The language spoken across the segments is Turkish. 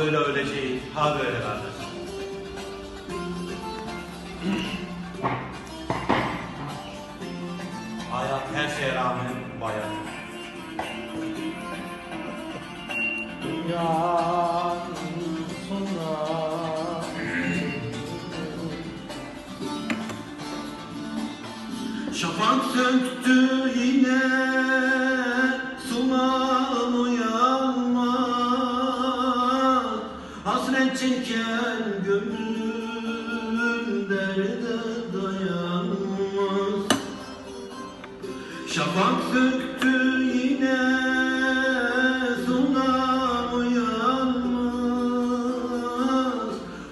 böyle öleceğiz, ha böyle kardeş. Hayat her şeye rağmen bayağı. Dünyanın sonu Şafak söktü yine çeken gönlüm derde dayanmaz. Yine sunam uyanmaz.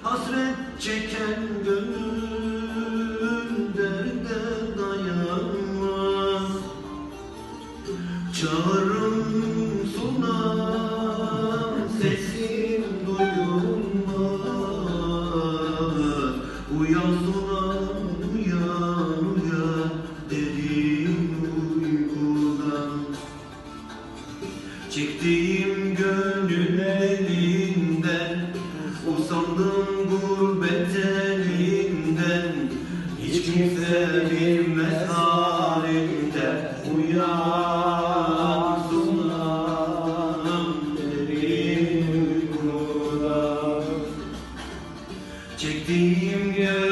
Hasret çeken gönlüm derde dayanmaz. Çağırım sunam Uyandılar uyan uyan dedim uykudan Çektiğim gönül elinden Usandım gurbet elinden Hiç kimse bilmez Çektiğim göz